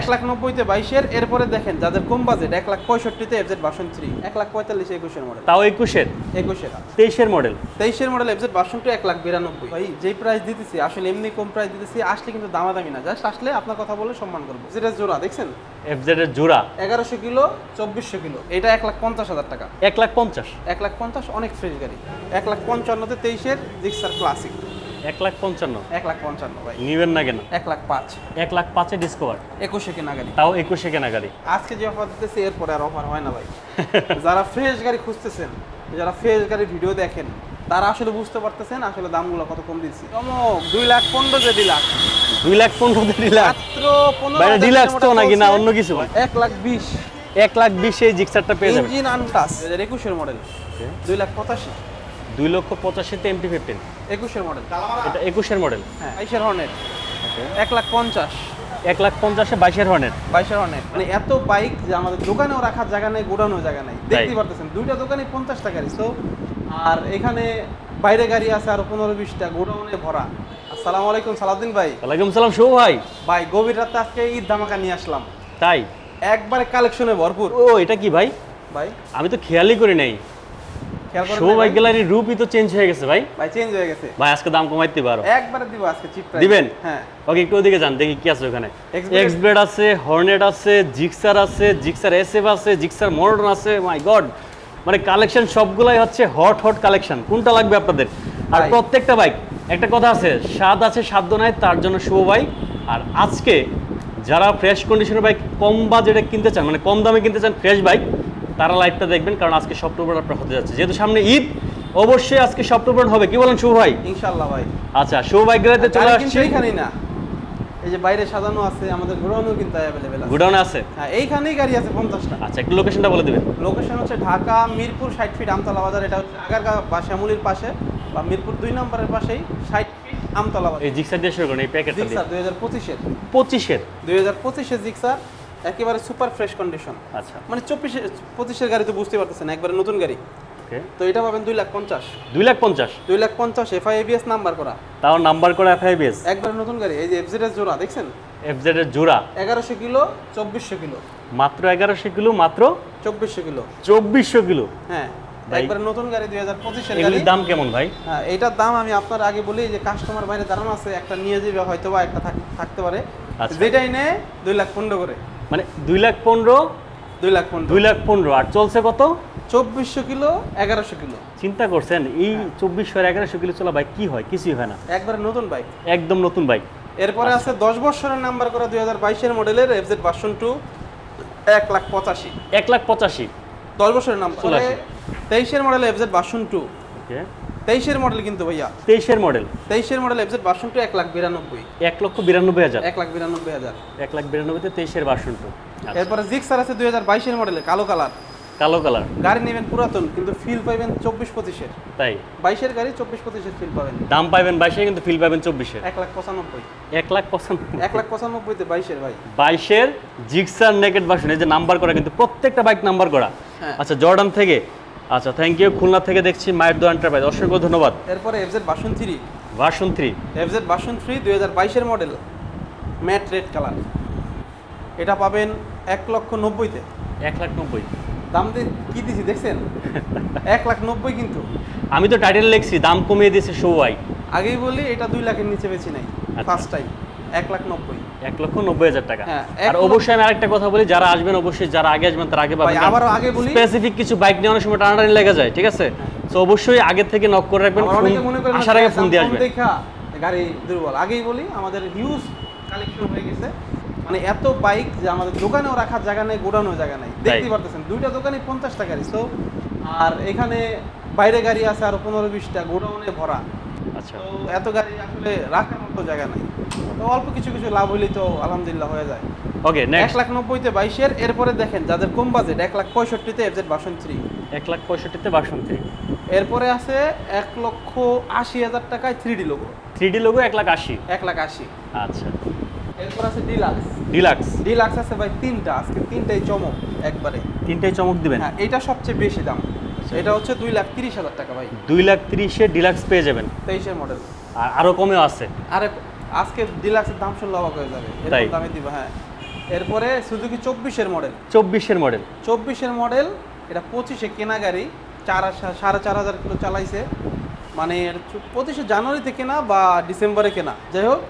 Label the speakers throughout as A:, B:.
A: এক লাখ নব্বইতে বাইশের এরপরে দেখেন যাদের কম বাজেট এক লাখ পঁয়ষট্টিতে এফজেড বাসন থ্রি এক লাখ পঁয়তাল্লিশ একুশের মডেল
B: তাও একুশের?
A: একুশের
B: তেইশের মডেল
A: তেইশের মডেল এফজেড বাসন টু এক লাখ বিরানব্বই। ভাই যেই প্রাইস দিতেছি আসলে এমনি কম প্রাইস দিতেছি আসলে কিন্তু দামাদামি না। জাস্ট আসলে আপনার কথা বলে সম্মান করব। যেটা জোড়া দেখছেন?
B: এফজেড এর জোড়া?
A: এগারোশো কিলো চব্বিশশো কিলো। এটা এক লাখ পঞ্চাশ হাজার টাকা।
B: এক লাখ পঞ্চাশ?
A: এক লাখ পঞ্চাশ অনেক ফ্রেশ গাড়ি। এক লাখ পঞ্চান্নতে তেইশের জিক্সার ক্লাসিক
B: এক লাখ পঞ্চান্ন।
A: এক লাখ পঞ্চান্ন ভাই।
B: নিবেন না কেন?
A: এক লাখ পাঁচ।
B: এক লাখ পাঁচে ডিসকভার
A: একুশে কেনা গাড়ি
B: তাও একুশে কেনা গাড়ি
A: আজকে যে অফার দিতেছে এরপরে আর অফার হয় না ভাই। যারা ফ্রেশ গাড়ি খুঁজতেছেন যারা ফ্রেশ গাড়ির ভিডিও দেখেন তারা আসলে বুঝতে পারতেছেন আসলে দামগুলো কত কম দিচ্ছি। চমক দুই লাখ পনেরো যে দিলাখ
B: দুই লাখ পনেরো ডিলাক্স
A: মাত্র পনেরো
B: ডিলাক্স তো নাকি না? অন্য কিছু
A: এক লাখ বিশ।
B: এক লাখ বিশ এই জিক্সারটা পেয়ে যাবেন।
A: ইঞ্জিন আনটাস দুই হাজার একুশের মডেল দুই লাখ পঁচাশি।
B: দুই লক্ষ পঁচাশিতে এমটি ফিফটিন
A: একুশের মডেল
B: এটা একুশের মডেল
A: হ্যাঁ বাইশের হর্নেট এক লাখ পঞ্চাশ।
B: এক লাখ পঞ্চাশে বাইশের হর্নের
A: বাইশের হর্নেট মানে এত বাইক যে আমাদের দোকানেও রাখার জায়গা নেই গোডানো জায়গা নেই। দেখতেই পারতেছেন দুইটা দোকানে পঞ্চাশটা গাড়ি। তো আর এখানে বাইরে গাড়ি আছে আরও পনেরো বিশটা গোডাউনে ভরা। আসসালামু আলাইকুম সালাউদ্দিন ভাই।
B: ওয়ালাইকুম সালাম শুভ ভাই।
A: ভাই গভীর রাতে আজকে ঈদ ধামাকা নিয়ে আসলাম।
B: তাই?
A: একবারে কালেকশনে ভরপুর।
B: ও এটা কি ভাই?
A: ভাই।
B: আমি তো খেয়ালই করি নাই। ভাই
A: ভাই?
B: গ্যালারির রূপই তো চেঞ্জ হয়ে গেছে ভাই।
A: ভাই চেঞ্জ হয়ে গেছে।
B: ভাই আজকে দাম কমাইতে পারো
A: একবারে দিব আজকে চিপ
B: দিবেন?
A: হ্যাঁ।
B: ওকে একটু ওদিকে যান দেখি কি আছে ওখানে। এক্স ব্লেড আছে হর্নেট আছে জিক্সার আছে জিক্সার এসএফ আছে জিক্সার মডার্ন আছে মাই গড মানে কালেকশন সবগুলাই হচ্ছে হট হট কালেকশন কোনটা লাগবে আপনাদের? আর প্রত্যেকটা বাইক একটা কথা আছে স্বাদ আছে সাধ্য নাই তার জন্য শুভ বাইক আর আজকে যারা ফ্রেশ কন্ডিশনের বাইক কম বাজেটে কিনতে চান মানে কম দামে কিনতে চান ফ্রেশ বাইক তারা লাইভটা দেখবেন কারণ আজকে সপ্তাহ আপনার হতে যাচ্ছে। যেহেতু সামনে ঈদ অবশ্যই আজকে সপ্তাহ হবে। কি বলেন শুভ ভাই?
A: ইনশাল্লাহ ভাই।
B: আচ্ছা শুভ বাইক গ্যালারিতে চলে আসছি।
A: এইখানেই না। এই যে বাইরে সাজানো আছে আমাদের ঘোরানো কিন্তু অ্যাভেলেবেল আছে।
B: গুডাউনে আছে?
A: হ্যাঁ এইখানেই গাড়ি আছে পঞ্চাশটা।
B: আচ্ছা একটু লোকেশনটা বলে দিবেন।
A: লোকেশন হচ্ছে ঢাকা মিরপুর ষাট ফিট আমতলা বাজার। এটা হচ্ছে আগারগা বা শ্যামলির পাশে বা মিরপুর দুই নম্বরের পাশেই ষাট ফিট আমতলা বাজার।
B: এই জিক্সার দিয়ে শুরু করুন এই প্যাকেটটা দিয়ে।
A: জিক্সার দুই হাজার পঁচিশের।
B: পঁচিশের?
A: দুই হাজার পঁচিশের জিক্সার। একেবারে সুপার ফ্রেশ কন্ডিশন।
B: আচ্ছা।
A: মানে চব্বিশে পঁচিশের গাড়ি তো বুঝতে পারতেছেন একবারে নতুন গাড়ি। তো এটা পাবেন দুই লাখ পঞ্চাশ।
B: দুই লাখ পঞ্চাশ?
A: দুই লাখ পঞ্চাশ এফআই এবিএস নাম্বার করা।
B: তাও নাম্বার করে এফআইবিএস
A: একবারে নতুন গাড়ি এই যে এফজেডের জোড়া দেখছেন?
B: এফজেড এর জোড়া।
A: এগারোশো কিলো চব্বিশশো কিলো।
B: মাত্র এগারোশো কিলো মাত্র?
A: চব্বিশশো কিলো।
B: চব্বিশশো কিলো?
A: হ্যাঁ একবারে নতুন গাড়ি দুই হাজার পঁচিশের গাড়ি।
B: এগুলির দাম কেমন ভাই?
A: হ্যাঁ এটার দাম আমি আপনার আগে বলি যে কাস্টমার বাইরে দাঁড়ানো আছে একটা নিয়ে যাবে হয়তো বা একটা থাক- থাকতে পারে।
B: আচ্ছা।
A: যেটাই নেয় দুই লাখ পনেরো করে।
B: মানে দুই লাখ পনেরো
A: দুই লাখ পনেরো।
B: দুই লাখ পনেরো। আর চলছে কত?
A: চব্বিশশো কিলো এগারোশো কিলো।
B: চিন্তা করছেন এই
A: হ্যাঁ।
B: চব্বিশশো আর এগারোশো কিলো চলা বাইক কি হয়? কিছুই হয় না।
A: একবারে নতুন বাইক
B: একদম নতুন বাইক
A: এরপরে আছে দশ বছরের নাম্বার করা দুই হাজার বাইশের মডেলের এফজেড ভার্সন টু এক লাখ পঁচাশি।
B: এক লাখ পঁচাশি।
A: দশ বছরের নাম্বার তেইশের model FZ version two
B: okay
A: তেইশের মডেল কিন্তু ভাইয়া।
B: তেইশের মডেল
A: তেইশের মডেল এফজেড ভার্সন টু এক লাখ বিরানব্বই।
B: এক লক্ষ বিরানব্বই হাজার।
A: এক লাখ বিরানব্বই হাজার।
B: এক লাখ বিরানব্বইতে তেইশের বাসন টু
A: এরপরে জিক্সার আছে দুই হাজার বাইশের মডেলে কালো কালার
B: কালো কালার
A: গাড়ি নেবেন পুরাতন কিন্তু ফিল পাইবেন চব্বিশ পঁচিশের।
B: তাই?
A: বাইশের গাড়ি চব্বিশ পঁচিশের ফিল পাবেন।
B: দাম পাইবেন বাইশে কিন্তু ফিল পাবেন চব্বিশে।
A: এক লাখ পঁচানব্বই।
B: এক লাখ পঁচানব্বই।
A: এক লাখ পঁচানব্বইতে বাইশের ভাই।
B: বাইশের জিক্সার নেকেট ভার্সন এই যে নাম্বার করা কিন্তু প্রত্যেকটা বাইক নাম্বার করা।
A: হ্যাঁ।
B: আচ্ছা জর্ডান থেকে আচ্ছা থ্যাংক ইউ খুলনা থেকে দেখছি মায়ের দো এন্টারপ্রাইজ অসংখ্য ধন্যবাদ।
A: এরপরে FZ version three
B: version three
A: FZ version three দুই হাজার বাইশের মডেল ম্যাট রেড কালার এটা পাবেন এক লক্ষ নব্বইতে।
B: এক লাখ নব্বই।
A: দাম দিয়ে কি দিছি দেখছেন? এক লাখ নব্বই কিন্তু।
B: আমি তো টাইটেল লিখছি দাম কমিয়ে দিয়েছে সৌয়াই
A: আগেই বলি এটা দুই লাখের নিচে বেশি নাই।
B: আচ্ছা।
A: ফার্স্ট টাইম এক লাখ নব্বই।
B: এক লক্ষ নব্বই হাজার টাকা।
A: হ্যাঁ,
B: আর অবশ্যই আমি আরেকটা কথা বলি যারা আসবেন অবশ্যই যারা আগে আসবেন তারা আগে পাবেন।
A: আবারও আগে বলি
B: স্পেসিফিক কিছু বাইক সময় টানাটানি লেগে যায় ঠিক আছে? তো অবশ্যই আগে থেকে নক করে রাখবেন আসার আগে ফোন দিয়ে আসবেন।
A: দেখা গাড়ি দুর্বল। আগেই বলি আমাদের হিউজ কালেকশন হয়ে গেছে। মানে এত বাইক যে আমাদের দোকানেও রাখার জায়গা নেই গোডানোর জায়গা নেই। দেখতেই পারতেছেন দুইটা দোকানে পঞ্চাশটা গাড়ি তো আর এখানে বাইরে গাড়ি আছে আর পনেরো বিশটা গোডাউনে ভরা।
B: আচ্ছা।
A: তো এত গাড়ি আসলে রাখার মতো জায়গা নাই। তো অল্প কিছু কিছু লাভ হইলেই তো আলহামদুলিল্লাহ হয়ে যায়।
B: ওকে
A: এক লাখ নব্বইতে বাইশের এরপরে দেখেন যাদের কম বাজেট এক লাখ পঁয়ষট্টিতে এফজেড বাসন থ্রি
B: এক লাখ পঁয়ষট্টিতে বাসন থ্রি
A: এরপরে আছে এক লক্ষ আশি হাজার টাকায় three D logo
B: three D logo এক লাখ আশি।
A: এক লাখ আশি।
B: আচ্ছা।
A: এরপর আছে ডিলাক্স
B: ডিলাক্স
A: ডিলাক্স আছে ভাই তিনটা আজকে তিনটাই চমক একবারে।
B: তিনটাই চমক দিবেন?
A: হ্যাঁ এটা সবচেয়ে বেশি দাম। এটা হচ্ছে দুই লাখ তিরিশ হাজার টাকা ভাই।
B: দুই লাখ তিরিশে ডিলাক্স পেয়ে যাবেন।
A: তেইশের মডেল
B: আর আরও কমেও আছে।
A: আরে আজকে ডিলাক্সের দাম শুনলে অবাক হয়ে যাবে। এরকম দামে দিব হ্যাঁ। এরপরে সুজুকি চব্বিশের মডেল
B: চব্বিশের মডেল
A: চব্বিশের মডেল এটা পঁচিশে কেনা গাড়ি চার সাড়ে চার হাজার কিলো চালাইছে। মানে এর পঁচিশে জানুয়ারিতে কেনা বা ডিসেম্বরে কেনা। যাই হোক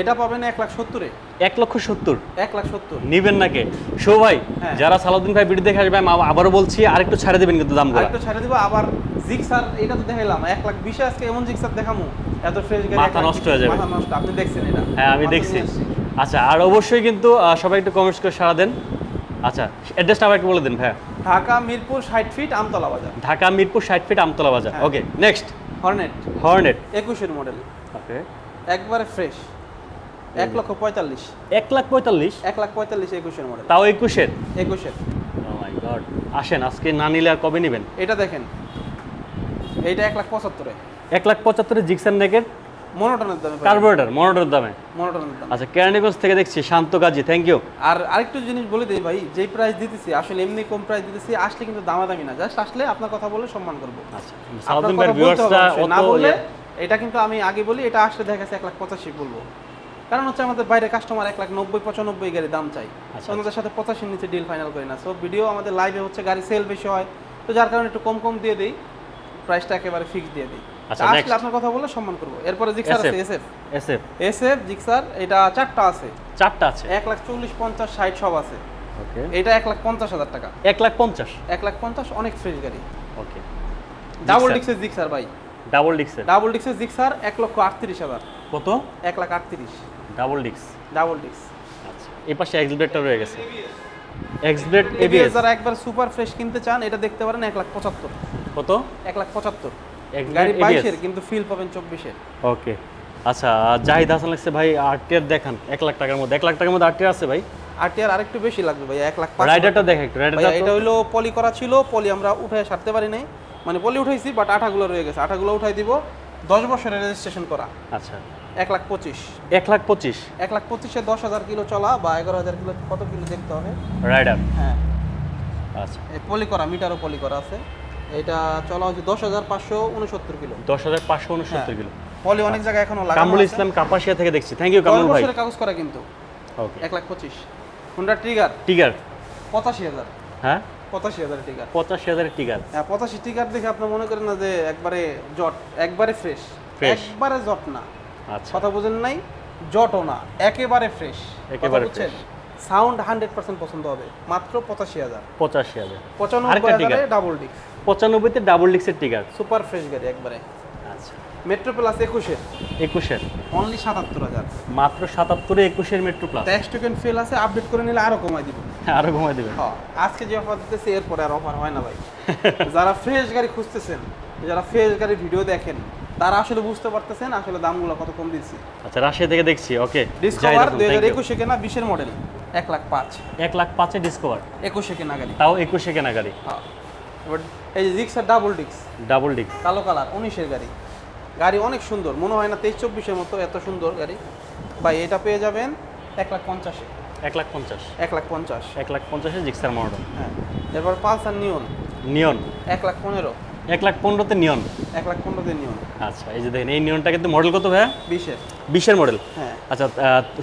A: এটা পাবেন এক লাখ সত্তরে।
B: এক লক্ষ সত্তর?
A: এক লাখ সত্তর।
B: নিবেন নাকি শো ভাই
A: হ্যাঁ।
B: যারা সালাউদ্দিন ভাই ভিডিও দেখে আসবে আবারও বলছি আরেকটু ছাড়ে দেবেন কিন্তু দামগুলো
A: আরেকটু ছাড়ে দিব আবার জিক্সার এটা তো দেখাইলাম এক লাখ বিশে আজকে এমন জিক্সার দেখামু এত ফ্রেশ গাড়ি
B: মাথা নষ্ট হয়ে যাবে।
A: মাথা নষ্ট আপনি দেখছেন এটা?
B: হ্যাঁ আমি দেখছি। আচ্ছা আর অবশ্যই কিন্তু সবাই একটু কমেন্টস করে সারা দেন। আচ্ছা অ্যাড্রেসটা আবার একটু বলে দিন ভাইয়া।
A: ঢাকা মিরপুর ষাট ফিট আমতলা বাজার।
B: ঢাকা মিরপুর ষাট feet Amtala Bazar. Okay next
A: Hornet
B: Hornet
A: একুশের মডেল
B: ওকে
A: একবারে ফ্রেশ এক লক্ষ পঁয়তাল্লিশ।
B: এক লাখ পঁয়তাল্লিশ?
A: এক লাখ পঁয়তাল্লিশ একুশের মডেল
B: তাও একুশের?
A: একুশের।
B: ও মাই গড আসেন আজকে না নিলে আর কবে নেবেন?
A: এটা দেখেন এইটা এক লাখ পঁচাত্তরে।
B: এক লাখ পঁচাত্তরে জিক্সান নেকের
A: মনোটনের দামে
B: কার্বোরেটার মনোটরের দামে।
A: মনোটনের দাম।
B: আচ্ছা কেরানীগঞ্জ থেকে দেখছি শান্ত গাজী থ্যাংক ইউ
A: আর আরেকটু জিনিস বলে দিই ভাই যেই প্রাইস দিতেছি আসলে এমনি কম প্রাইস দিতেছি আসলে কিন্তু দামাদামি না। জাস্ট আসলে আপনার কথা বলে সম্মান করব।
B: আচ্ছা ভিউয়ার্সরা
A: না
B: অত
A: বললে
B: ইয়ে-
A: এটা কিন্তু আমি আগে বলি এটা আসলে দেখা গেছে এক লাখ পঁচাশি বলব। কারণ হচ্ছে আমাদের বাইরে কাস্টমার এক লাখ নব্বই পঁচানব্বই গাড়ি দাম চাই।
B: আচ্ছা,
A: তো আমাদের সাথে পঁচাশির নিচে ডিল ফাইনাল করি না। সো ভিডিও আমাদের লাইভে হচ্ছে গাড়ি সেল বেশি হয়। তো যার কারণে একটু কম কম দিয়ে দিই। প্রাইসটা একেবারে ফিক্স দিয়ে দিই।
B: আচ্ছা,
A: আসলে আপনার কথা বলে সম্মান করব। এরপরে জিক্সার আছে এসএফ
B: এসএফ
A: এসএফ জিক্সার এটা চারটা আছে।
B: চারটা আছে?
A: এক লাখ চল্লিশ পঞ্চাশ ষাট সব আছে।
B: ওকে
A: এটা এক লাখ পঞ্চাশ হাজার টাকা।
B: এক লাখ পঞ্চাশ?
A: এক লাখ পঞ্চাশ অনেক ফ্রেশ গাড়ি।
B: ওকে
A: ডাবল ডিক্সের জিক্সার ভাই।
B: ডাবল ডিক্সের
A: ডাবল ডিক্সের জিক্সার এক লক্ষ আটত্রিশ হাজার।
B: কত?
A: এক লাখ আটত্রিশ।
B: ডাবল ডিক্স
A: ডাবল ডিক্স
B: আচ্ছা এই পাশে এক্সব্লেডটা রয়ে গেছে। এক্সব্লেড
A: এবিএস
B: এবিএস
A: যারা একবার সুপার ফ্রেশ কিনতে চান এটা দেখতে পারেন এক লাখ পঁচাত্তর।
B: কত?
A: এক লাখ পঁচাত্তর।
B: Exblade
A: গাড়ি বাইশের কিন্তু ফিল পাবেন চব্বিশের।
B: ওকে। আচ্ছা জাহিদ হাসান লাগছে ভাই আরটিআর দেখান। এক লাখ টাকার মধ্যে এক লাখ টাকার মধ্যে আরটিআর আছে ভাই?
A: আরটিআর আরেকটু বেশি লাগবে ভাই এক লাখ
B: রাইডারটা দেখ একটু রাইডারটা
A: এটা হইল পলি করা ছিল পলি আমরা উঠে সারতে পারি নাই। মানে পলি উঠাইছি বাট আঠাগুলো রয়ে গেছে। আঠাগুলো উঠাই দিব দশ বছরের রেজিস্ট্রেশন করা।
B: আচ্ছা।
A: এক লাখ পঁচিশ।
B: এক লাখ পঁচিশ?
A: এক লাখ পঁচিশে দশ হাজার কিলো চলা বা এগারো হাজার কিলো কত কিলো দেখতে হবে?
B: রাইডার
A: হ্যাঁ।
B: আচ্ছা।
A: পলি করা মিটারও পলি করা আছে। এটা চলা হচ্ছে দশ হাজার পাঁচশো উনসত্তর কিলো।
B: দশ হাজার পাঁচশো উনসত্তর কিলো।
A: পলি অনেক জায়গায় এখনও
B: কামরুল ইসলাম কাপাসিয়া থেকে দেখছি। থ্যাংক ইউ কামরুল ভাই।
A: কাগজ করা কিন্তু।
B: ওকে
A: এক লাখ পঁচিশ। হুন্ডা ট্রিগার
B: টিগার
A: পঁচাশি হাজার।
B: হ্যাঁ?
A: পঁচাশি হাজার টিগার
B: পঁচাশি হাজারের টিগার
A: হ্যাঁ পঁচাশি টিকার দেখে আপনি মনে করেন না যে একবারে জট একবারে ফ্রেশ। একবারে জট না।
B: আচ্ছা।
A: কথা বুঝেন নাই? জটও না একেবারে ফ্রেশ
B: একেবারে
A: সাউন্ড হান্ড্রেড পার্সেন্ট পছন্দ হবে। মাত্র পঁচাশি হাজার।
B: পঁচাশি হাজার।
A: পঁচানব্বই হাজারে ডাবল ডিক্স
B: পঁচানব্বইতে ডাবল ডিক্সের টিগার
A: সুপার ফ্রেশ গাড়ি একবারে।
B: আচ্ছা।
A: মেট্রো প্লাস একুশের
B: একুশের।
A: অনলি সাতাত্তর হাজার।
B: মাত্র সাতাত্তরে একুশের metro plus
A: tax token fail আছে আপডেট করে নিলে আরও কমাই দিব।
B: আরও ঘুমাই দেবেন
A: হ্যাঁ আজকে যে অফার দিতেছি এরপরে আর অফার হয় না ভাই। যারা ফ্রেশ গাড়ি খুঁজতেছেন যারা ফ্রেশ গাড়ির ভিডিও দেখেন তারা আসলে বুঝতে পারতেছেন আসলে দামগুলো কত কম দিচ্ছি।
B: আচ্ছা রাশিয়া থেকে দেখছি ওকে।
A: ডিসকভার দুই হাজার একুশে কেনা বিশের মডেল এক লাখ পাঁচ।
B: এক লাখ পাঁচে ডিসকভার
A: একুশে কেনা গাড়ি।
B: তাও একুশে কেনা গাড়ি।
A: হ্যাঁ এই যে রিক্সার ডাবল ডিক্স
B: ডাবল ডিক্স
A: কালো কালার উনিশের গাড়ি। গাড়ি অনেক সুন্দর মনে হয় না তেইশ চব্বিশের মতো এত সুন্দর গাড়ি। ভাই এটা পেয়ে যাবেন এক লাখ পঞ্চাশে।
B: এক লাখ পঞ্চাশ।
A: এক লাখ পঞ্চাশ।
B: এক লাখ পঞ্চাশে জিক্সার মডেল
A: হ্যাঁ এরপর পালসার নিয়ন
B: নিয়ন
A: এক লাখ পনেরো।
B: এক লাখ পনেরোতে নিয়ন
A: এক লাখ পনেরোতে নিয়ন
B: আচ্ছা এই যে দেখেন এই নিয়নটা কিন্তু মডেল কত ভাইয়া?
A: বিশের।
B: বিশের মডেল
A: হ্যাঁ।
B: আচ্ছা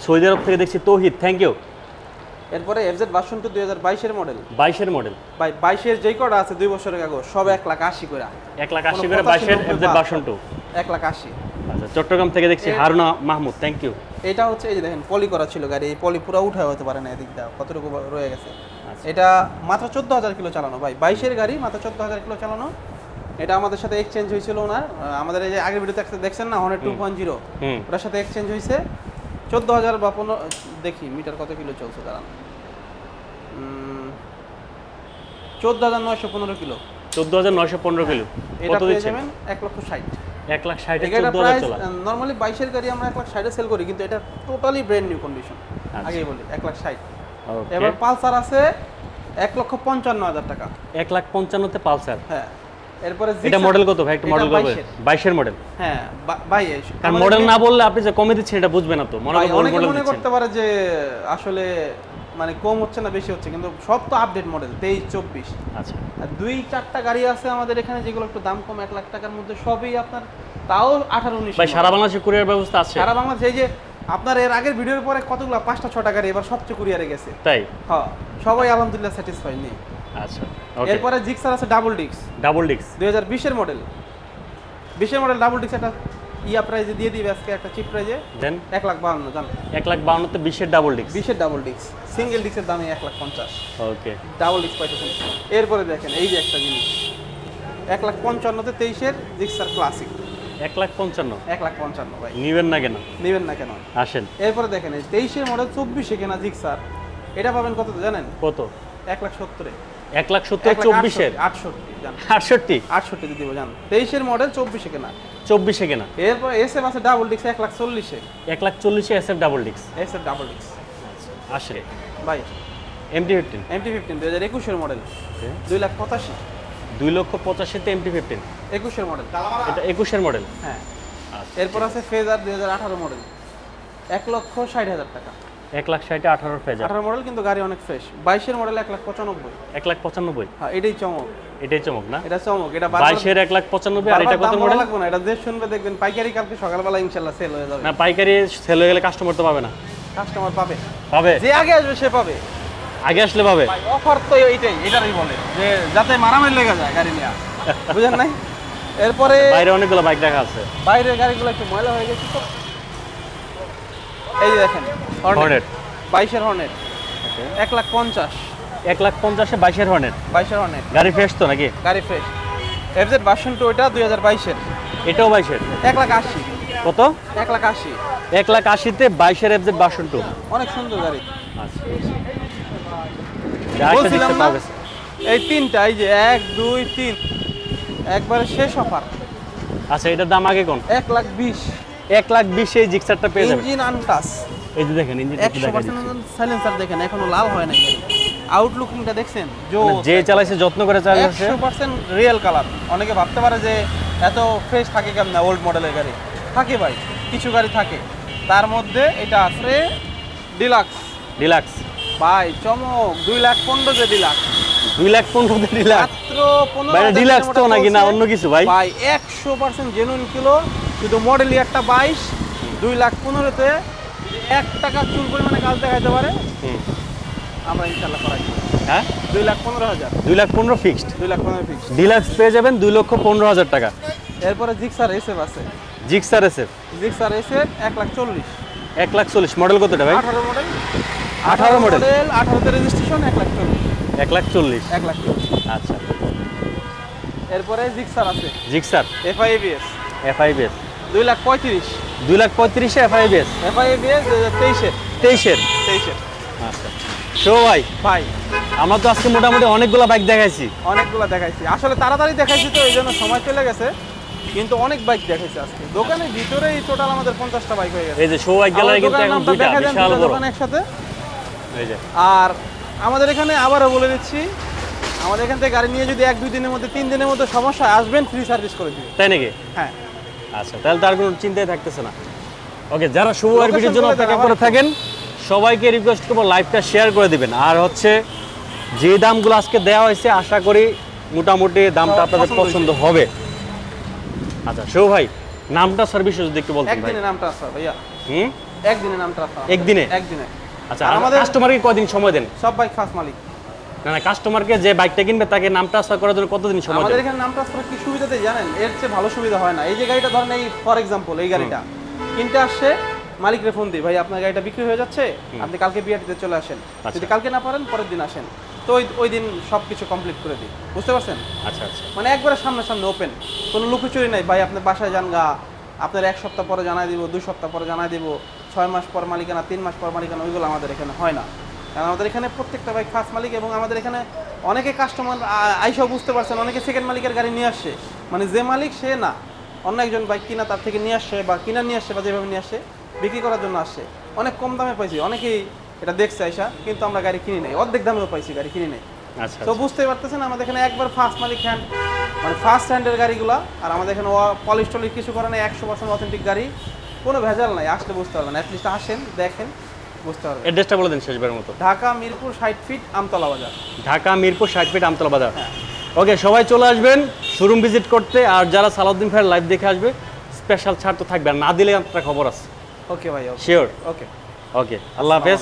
B: সৌদি আরব থেকে দেখছি তৌহিদ থ্যাংক ইউ
A: এরপরে এফজেড ভার্সন টু দুই হাজার বাইশের মডেল
B: বাইশের মডেল
A: ভাই বাইশের যেই কটা আছে দুই বছরের কাগজ সব এক লাখ আশি করে
B: এক লাখ আশি করে বাইশের এফজেড। বাসন টু
A: এক লাখ আশি।
B: আচ্ছা চট্টগ্রাম থেকে দেখছি হারুনা মাহমুদ থ্যাংক ইউ
A: এটা হচ্ছে এই যে দেখেন পলি করা ছিল গাড়ি এই পলি পুরো উঠায় হতে পারে না এদিক দা কতটুকু রয়ে গেছে।
B: আচ্ছা।
A: এটা মাত্র চোদ্দ হাজার কিলো চালানো। ভাই বাইশের গাড়ি মাত্র চোদ্দ হাজার কিলো চালানো। এটা আমাদের সাথে এক্সচেঞ্জ হয়েছিল ওনার। আমাদের এই যে আগের ভিডিওতে একটা দেখছেন না হনের টু পয়েন্ট জিরো ওটার সাথে এক্সচেঞ্জ হয়েছে চোদ্দ হাজার বা পনেরো দেখি মিটার কত কিলো চলছে দাঁড়ান। চোদ্দ হাজার নয়শো পনেরো কিলো।
B: চোদ্দ হাজার নয়শো পনেরো কিলো।
A: এটা পেয়ে যাবেন এক লক্ষ ষাট।
B: এক লাখ ষাটে
A: নর্মালি বাইশের গাড়ি আমরা এক লাখ ষাটে সেল করি কিন্তু এটা টোটালি ব্র্যান্ড নিউ কন্ডিশন। আগেই বলি এক লাখ ষাট। এবার পালসার আছে এক লক্ষ পঞ্চান্ন হাজার টাকা।
B: এক লাখ পঞ্চান্নতে পালসার?
A: হ্যাঁ। এরপরে
B: এটা মডেল কত ভাই? একটু মডেল কত
A: 22 এর।
B: মডেল
A: হ্যাঁ বা- বাই এই-
B: কারণ মডেল না বললে আপনি যে কমে দিচ্ছেন এটা বুঝবে না তো। মনে
A: ভাই,
B: করেন
A: অনেকে
B: মডেল
A: মনে করতে পারে যে আসলে মানে কম হচ্ছে না বেশি হচ্ছে কিন্তু সব তো আপডেট মডেল তেইশ চব্বিশ।
B: আচ্ছা।
A: দুই চারটা গাড়ি আছে আমাদের এখানে যেগুলো একটু দাম কম এক লাখ টাকার মধ্যে সবই আপনার তাও আঠারো উনিশ
B: ভাই সারা বাংলাদেশে কুরিয়ার ব্যবস্থা আছে।
A: সারা বাংলাদেশ এই যে আপনার এর আগের ভিডিওর পরে কতগুলো পাঁচটা ছটা গাড়ি এবার সবচেয়ে কুরিয়ারে গেছে।
B: তাই?
A: হ্যাঁ সবাই আলহামদুলিল্লাহ স্যাটিসফাই নেই।
B: আচ্ছা।
A: এরপরে জিক্সার আছে ডাবল ডিক্স
B: ডাবল ডিক্স
A: দুই হাজার বিশের মডেল বিশের মডেল ডাবল ডিক্স একটা ইয়া প্রাইজে দিয়ে দিবে আজকে একটা চিপ প্রাইজে
B: দেন
A: এক লাখ বাহান্ন জান?
B: এক লাখ বাউন্নতে বিশের ডাবল ডিক্স
A: বিশের ডাবল ডিক্স সিঙ্গেল ডিক্সের দামে এক লাখ পঞ্চাশ।
B: ওকে
A: ডাবল ডিক্স পাইতেছেন। এরপরে দেখেন এই যে একটা জিনিস। এক লাখ পঞ্চান্নতে তেইশের জিক্সার ক্লাসিক
B: এক লাখ পঞ্চান্ন।
A: এক লাখ পঞ্চান্ন ভাই।
B: নিবেন না কেন?
A: নেবেন না কেন?
B: আসেন।
A: এরপরে দেখেন এই তেইশের মডেল চব্বিশে কেনা জিক্সার এটা পাবেন কত জানেন?
B: কত?
A: এক লাখ সত্তরে।
B: এক লাখ সত্তর চব্বিশের?
A: আটষট্টি
B: আটষট্টি?
A: দিব জান। তেইশের মডেল চব্বিশে কেনা।
B: চব্বিশে কেনা।
A: এরপর এস এফ আছে ডাবল ডিক্স এক লাখ চল্লিশে।
B: এক লাখ চল্লিশে এস এফ ডাবল ডিক্স
A: এস এফ ডাবল ডিক্স
B: আসে
A: ভাই
B: এমটি ফিফটিন
A: এমটি ফিফটিন দুই হাজার একুশের মডেল দুই লাখ পঁচাশি।
B: দুই লক্ষ পঁচাশিতে এমটি ফিফটিন
A: একুশের মডেল
B: এটা একুশের মডেল
A: হ্যাঁ।
B: আচ্ছা
A: এরপর আছে ফেজার দুই হাজার আঠারো মডেল এক লক্ষ ষাট হাজার টাকা।
B: এক লাখ ষাটে আঠারো ফেজার
A: আঠারো মডেল কিন্তু গাড়ি অনেক ফ্রেশ বাইশের মডেল এক লাখ পঁচানব্বই।
B: এক লাখ পঁচানব্বই।
A: হ্যাঁ এটাই চমক।
B: এটাই চমক না?
A: এটা চমক এটা
B: বাইশের এক লাখ পঁচানব্বই আর এটা কত মডেল
A: লাগবে না এটা যে শুনবে দেখবেন পাইকারি কালকে সকালবেলা ইনশাল্লাহ সেল হয়ে যাবে।
B: না পাইকারি সেল হয়ে গেলে কাস্টমার তো পাবে না।
A: কাস্টমার পাবে।
B: পাবে?
A: যে আগে আসবে সে পাবে।
B: আগে আসলে পাবে?
A: অফার তো এইটাই এটারই বলে যে যাতে মারামারি লেগে যায় গাড়ি নিয়ে। বুঝেন নাই? এরপরে
B: বাইরে অনেকগুলো বাইক রাখা আছে।
A: বাইরের গাড়িগুলো একটু ময়লা হয়ে গেছে তো। এই যে দেখেন
B: হর্নেট
A: বাইশের হর্নেট এক লাখ পঞ্চাশ।
B: এক লাখ পঞ্চাশে বাইশের হর্নেট
A: বাইশের হর্নেট
B: গাড়ি ফ্রেশ তো নাকি?
A: গাড়ি ফ্রেশ এফজেড ভার্সন টু ওইটা দুই হাজার বাইশের।
B: এটাও বাইশের।
A: এক লাখ আশি।
B: কত?
A: এক লাখ আশি।
B: এক লাখ আশিতে বাইশের এফজেড বাসন টু
A: অনেক সুন্দর গাড়ি।
B: আচ্ছা।
A: বলছিলাম না এই তিনটা এই যে এক দুই তিন। একবারে শেষ অফার
B: আচ্ছা এটার দাম আগে কোন?
A: এক লাখ বিশ।
B: এক লাখ বিশে এই জিক্সারটা পেয়ে যাবেন।
A: ইঞ্জিন আনটাস।
B: এই যে দেখেন ইঞ্জিন
A: একশো পার্সেন্ট সাইলেন্সার দেখেন এখনও লাল হয় নাই। গাড়ি আউটলুকিংটা দেখছেন
B: মানে যে চালাইছে যত্ন করে চালাইছে।
A: একশো পার্সেন্ট রিয়েল কালার অনেকে ভাবতে পারে যে এত ফ্রেশ থাকে কেমন ওল্ড মডেলের গাড়ি? থাকে ভাই কিছু গাড়ি থাকে। তার মধ্যে এটা আছে ডিলাক্স
B: ডিলাক্স
A: ভাই চমক দুই লাখ পনেরো যে ডিলাক্স
B: দুই লাখ পনেরো ডিলাক্স
A: মাত্র পনেরো
B: deluxe তো নাকি? না অন্য কিছু ভাই?
A: ভাই একশো পার্সেন্ট জেনুইন কিলো শুধু মডেল একটা বাইশ দুই লাখ পনেরোতে এক টাকা চুল পরিমাণে কাজ দেখাইতে পারে। আমরা ইনশাল্লাহ করাই
B: হ্যাঁ?
A: দুই লাখ পনেরো হাজার।
B: দুই লাখ পনেরো ফিক্সড
A: দুই লাখ পনেরো ফিক্স
B: ডিলাক্স পেয়ে যাবেন দুই লক্ষ পনেরো হাজার টাকা।
A: এরপরে জিক্সার এসএফ আছে।
B: জিক্সার এসএফ
A: জিক্সার এসএফ এক লাখ চল্লিশ।
B: এক লাখ চল্লিশ। মডেল কতটা ভাই?
A: আঠারো মডেল
B: 18 model?
A: মডেল আঠারোতে রেজিস্ট্রেশন এক লাখ চল্লিশ।
B: এক লাখ চল্লিশ।
A: এক লাখ চল্লিশ।
B: আচ্ছা।
A: এরপরে জিক্সার আছে।
B: জিক্সার
A: এফআইবিএস
B: এফআইবিএস
A: দুই লাখ পঁয়ত্রিশ।
B: দুই লাখ পঁয়ত্রিশে এফআইবিএস
A: এফআইবিএস দুই হাজার তেইশের
B: তেইশের
A: তেইশের
B: আচ্ছা। শো ভাই
A: ভাই।
B: আমরা তো আজকে মোটামুটি অনেকগুলো বাইক দেখাইছি।
A: অনেকগুলো দেখাইছি। আসলে তাড়াতাড়ি দেখাইছি তো এই জন্য সময় চলে গেছে। কিন্তু অনেক বাইক দেখাইছি আজকে। দোকানের ভিতরেই টোটাল আমাদের পঞ্চাশটা বাইক হয়ে গেছে।
B: এই যে শো বাইক গ্যালারি কিন্তু এখন দুইটা বিশাল বড়।
A: দোকান একসাথে।
B: এই যে।
A: আর আমাদের এখানে আবারও বলে দিচ্ছি আমাদের এখান থেকে গাড়ি নিয়ে যদি এক দুই দিনের মধ্যে তিন দিনের মধ্যে সমস্যা আসবেন ফ্রি সার্ভিস করে দিবে।
B: তাই নাকি?
A: হ্যাঁ।
B: আচ্ছা তাহলে তার কোনো চিন্তাই থাকতেছে না। ওকে যারা শুভ আর ভিডিওর জন্য অপেক্ষা করে থাকেন সবাইকে রিকোয়েস্ট করব লাইভটা শেয়ার করে দিবেন। আর হচ্ছে যে দামগুলো আজকে দেওয়া হয়েছে আশা করি মোটামুটি দামটা আপনাদের
A: পছন্দ
B: হবে। আচ্ছা শুভ ভাই নামটা সার্ভিস যদি একটু বলতেন ভাই।
A: একদিনে নাম ট্রান্সফার ভাইয়া।
B: হুম?
A: একদিনে নাম ট্রান্সফার
B: একদিনে?
A: একদিনে।
B: আচ্ছা
A: আমাদের-
B: কাস্টমারকে কদিন সময় দেন?
A: সব বাইক ফার্স্ট মালিক।
B: না না কাস্টমারকে যে বাইকটা কিনবে তাকে নাম ট্রান্সফার করার জন্য কতদিন সময়
A: আমাদের এখানে নাম ট্রান্সফার কি সুবিধাতে জানেন? এর চেয়ে ভালো সুবিধা হয় না। এই যে গাড়িটা ধরেন এই ফর এক্সাম্পল এই গাড়িটা। কিনতে আসছে মালিকরে ফোন দিই ভাই আপনার গাড়িটা বিক্রি হয়ে যাচ্ছে আপনি কালকে বিআরটিতে চলে আসেন।
B: আচ্ছা।
A: যদি কালকে না পারেন পরের দিন আসেন। তো ওই ওই দিন সব কিছু কমপ্লিট করে দিই। বুঝতে পারছেন?
B: আচ্ছা আচ্ছা।
A: মানে একবারে সামনাসামনি ওপেন কোনো লুকোচুরি নাই। ভাই আপনার বাসায় যান গা। আপনার এক সপ্তাহ পরে জানাই দিব দুই সপ্তাহ পরে জানাই দিব ছয় মাস পর মালিকানা তিন মাস পর মালিকানা ওইগুলো আমাদের এখানে হয় না। আমাদের এখানে প্রত্যেকটা বাইক ফার্স্ট মালিক এবং আমাদের এখানে অনেকে কাস্টমার আইসাও বুঝতে পারছেন অনেকে সেকেন্ড মালিকের গাড়ি নিয়ে আসছে মানে যে মালিক সে না। অন্য একজন বাইক কিনা তার থেকে নিয়ে আসছে বা কিনা নিয়ে আসছে বা যেভাবে নিয়ে আসছে বিক্রি করার জন্য আসছে অনেক কম দামে পাইছি অনেকেই এটা দেখছে আইসা কিন্তু আমরা গাড়ি কিনি নাই। অর্ধেক দামেও পাইছি গাড়ি কিনি নাই।
B: আচ্ছা
A: তো বুঝতেই পারতেছেন আমাদের এখানে একবার ফার্স্ট মালিক হ্যান্ড মানে ফার্স্ট হ্যান্ডের গাড়িগুলো আর আমাদের এখানে পলিশ টলিশ কিছু করে না একশো পার্সেন্ট অথেন্টিক গাড়ি। কোনো ভেজাল নাই আসলে বুঝতে পারবেন অ্যাটলিস্ট আসেন দেখেন। বুঝতে পারবেন।
B: অ্যাড্রেসটা বলে দিন শেষবারের মতো।
A: ঢাকা মিরপুর ষাট ফিট আমতলা বাজার।
B: ঢাকা মিরপুর ষাট ফিট আমতলা বাজার।
A: হ্যাঁ।
B: ওকে সবাই চলে আসবেন শোরুম ভিজিট করতে আর যারা সালাউদ্দিন ভাইয়ের লাইভ দেখে আসবে স্পেশাল ছাড় তো থাকবে আর না দিলে আপনার খবর আছে।
A: ওকে ভাই
B: শিওর
A: ওকে।
B: ওকে আল্লাহ হাফেজ।